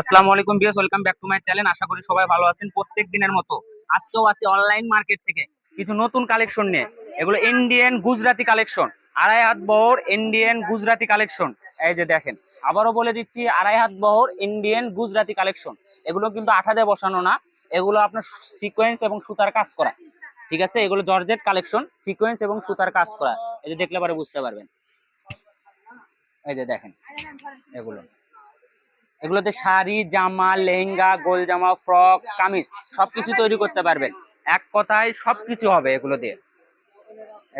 আসসালামু আলাইকুম বিয়াস welcome back to my channel আশা করি সবাই ভালো আছেন প্রত্যেক দিনের মতো। আজকেও আছি অনলাইন মার্কেট থেকে। কিছু নতুন কালেকশন নিয়ে। এগুলো ইন্ডিয়ান গুজরাটি কালেকশন আড়াই হাত বহর ইন্ডিয়ান গুজরাটি কালেকশন এই যে দেখেন, আবারও বলে দিচ্ছি, আড়াই হাত বহর ইন্ডিয়ান গুজরাটি কালেকশন এগুলো কিন্তু আঠাতে বসানো না। এগুলো আপনার সিকোয়েন্স এবং সুতার কাজ করা। ঠিক আছে? এগুলো জর্জেট কালেকশন সিকোয়েন্স এবং সুতার কাজ করা। এই যে দেখলে পরে বুঝতে পারবেন। এই যে দেখেন, এগুলো। এগুলোতে শাড়ি, জামা, লেহেঙ্গা, গোল জামা, ফ্রক, কামিজ সবকিছু তৈরি করতে পারবেন। এক কথায় সবকিছু হবে এগুলো দিয়ে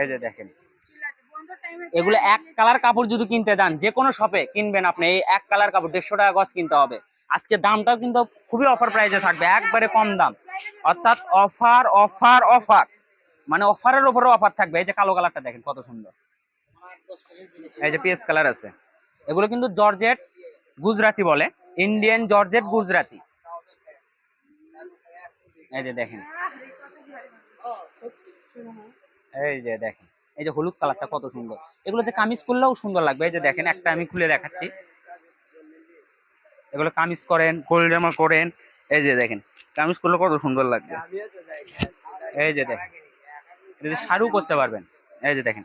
এই যে দেখেন। এগুলো এক কালার কাপড় যদি কিনতে যান, যে কোনো শপে কিনবেন আপনি, এই এক কালার কাপড় দেড়শো টাকা গজ কিনতে হবে। আজকে দামটাও কিন্তু খুবই অফার প্রাইসে থাকবে, একবারে কম দাম। অর্থাৎ অফার অফার অফার মানে অফারের উপরে অফার থাকবে। এই যে কালো কালারটা দেখেন, কত সুন্দর। এই যে পিএস কালার আছে। এগুলো কিন্তু জর্জেট গুজরাটি বলে ইন্ডিয়ান জর্জেট গুজরাটি। এই যে দেখেন। এই যে দেখেন। এই যে হলুদ কালারটা কত সুন্দর। এগুলোতে কামিজ করলেও সুন্দর লাগবে। এই যে দেখেন, একটা আমি খুলে দেখাচ্ছি। এগুলো কামিজ করেন জামা করেন। এই যে দেখেন, কামিজ করলে কত সুন্দর লাগবে। এই যে দেখেন যদি শাড়ু করতে পারবেন। এই যে দেখেন।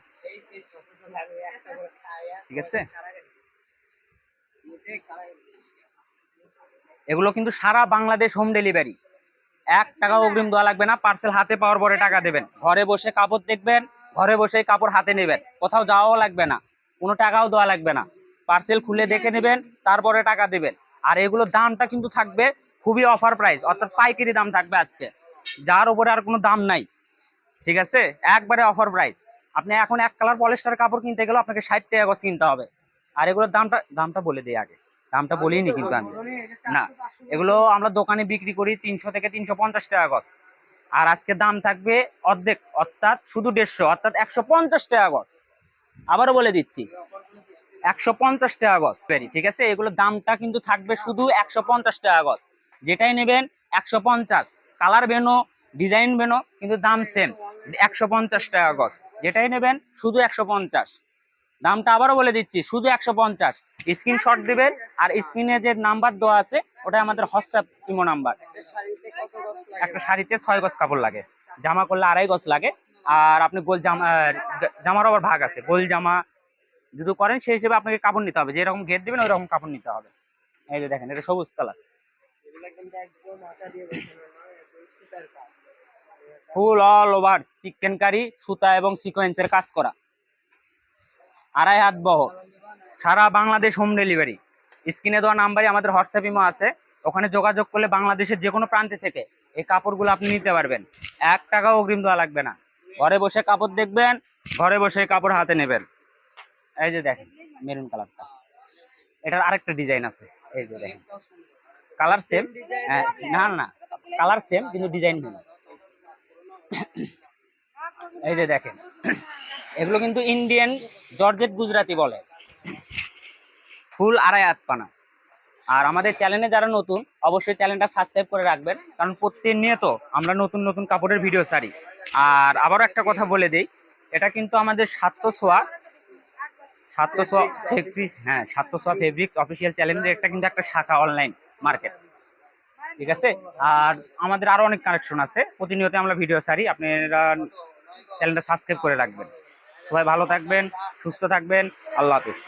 ঠিক আছে? এগুলো কিন্তু সারা বাংলাদেশ হোম ডেলিভারি এক টাকা অগ্রিম দেওয়া লাগবে না পার্সেল হাতে পাওয়ার পরে টাকা দেবেন। ঘরে বসে কাপড় দেখবেন ঘরে বসে কাপড় হাতে নেবেন। কোথাও যাওয়াও লাগবে না কোনো টাকাও দেওয়া লাগবে না। পার্সেল খুলে দেখে নেবেন তারপরে টাকা দেবেন। আর এগুলোর দামটা কিন্তু থাকবে খুবই অফার প্রাইস অর্থাৎ পাইকারি দাম থাকবে আজকে। যার উপরে আর কোনো দাম নাই। ঠিক আছে? একবারে অফার প্রাইস আপনি এখন এক কালার পলিস্টার কাপড় কিনতে গেলেও আপনাকে ষাট টাকা গজ কিনতে হবে। আর এগুলোর দামটা দামটা বলে দিই আগে। দামটা বলিনি কিন্তু আমি। না এগুলো আমরা দোকানে বিক্রি করি তিনশো থেকে তিনশো পঞ্চাশ টাকা গজ। আর আজকে দাম থাকবে অর্ধেক অর্থাৎ শুধু দেড়শো অর্থাৎ একশো পঞ্চাশ টাকা গজ। আবারও বলে দিচ্ছি একশো পঞ্চাশ টাকা গজ। পেরি ঠিক আছে? এগুলোর দামটা কিন্তু থাকবে শুধু একশো পঞ্চাশ টাকা গজ। যেটাই নেবেন একশো পঞ্চাশ। কালার বেনো ডিজাইন বেনো কিন্তু দাম সেম একশো পঞ্চাশ টাকা গজ। যেটাই নেবেন শুধু একশো পঞ্চাশ। দামটা আবারও বলে দিচ্ছি, শুধু একশো পঞ্চাশ। স্ক্রিনশট দিবেন আর স্ক্রিনে যে নাম্বার দেওয়া আছে ওটা আমাদের হোয়াটসঅ্যাপ ইমো নাম্বার একটা শাড়িতে ছয় গজ কাপড় লাগে, জামা করলে আড়াই গজ লাগে। আর আপনি গোল জামা জামার আবার ভাগ আছে, গোল জামা যদি করেন, সেই হিসেবে আপনাকে কাপড় নিতে হবে। যেরকম ঘের দিবেন ওই রকম কাপড় নিতে হবে। এই যে দেখেন, এটা সবুজ colour. Full all over chikankari সুতা এবং সিকোয়েন্সের কাজ করা। আড়াই হাত বহ। সারা বাংলাদেশ হোম ডেলিভারি। স্ক্রিনে দেওয়া নাম্বারই আমাদের হোয়াটসঅ্যাপ ইমো আছে। ওখানে যোগাযোগ করলে বাংলাদেশের যে কোনো প্রান্তে থেকে এই কাপড়গুলো আপনি নিতে পারবেন। এক টাকাও অগ্রিম দেওয়া লাগবে না। ঘরে বসে কাপড় দেখবেন, ঘরে বসে কাপড় হাতে নেবেন। এই যে দেখেন মেরুন কালারটা এটার আরেকটা ডিজাইন আছে। এই যে দেখেন। কালার সেম না না কালার সেম কিন্তু ডিজাইন ভিন্ন এই যে দেখেন, এগুলো কিন্তু ইন্ডিয়ান জর্জেট গুজরাটি বলে। ফুল আড়াই হাত পানা। আর আমাদের চ্যানেলে যারা নতুন, অবশ্যই চ্যানেলটা সাবস্ক্রাইব করে রাখবেন, কারণ প্রতিনিয়ত আমরা নতুন নতুন কাপড়ের ভিডিও ছাড়ি। আর আবারও একটা কথা বলে দিই, এটা কিন্তু আমাদের সাত্য ছোঁয়া সাত্য ছোয়া ফেব্রিক্স হ্যাঁ সাত্য ছোয়া ফেব্রিক্স অফিসিয়াল চ্যানেলের একটা কিন্তু একটা শাখা অনলাইন মার্কেট ঠিক আছে? আর আমাদের আরও অনেক কানেকশন আছে, প্রতিনিয়ত আমরা ভিডিও ছাড়ি। আপনারা চ্যানেলটা সাবস্ক্রাইব করে রাখবেন। সবাই ভালো থাকবেন সুস্থ থাকবেন আল্লাহ হাফিজ।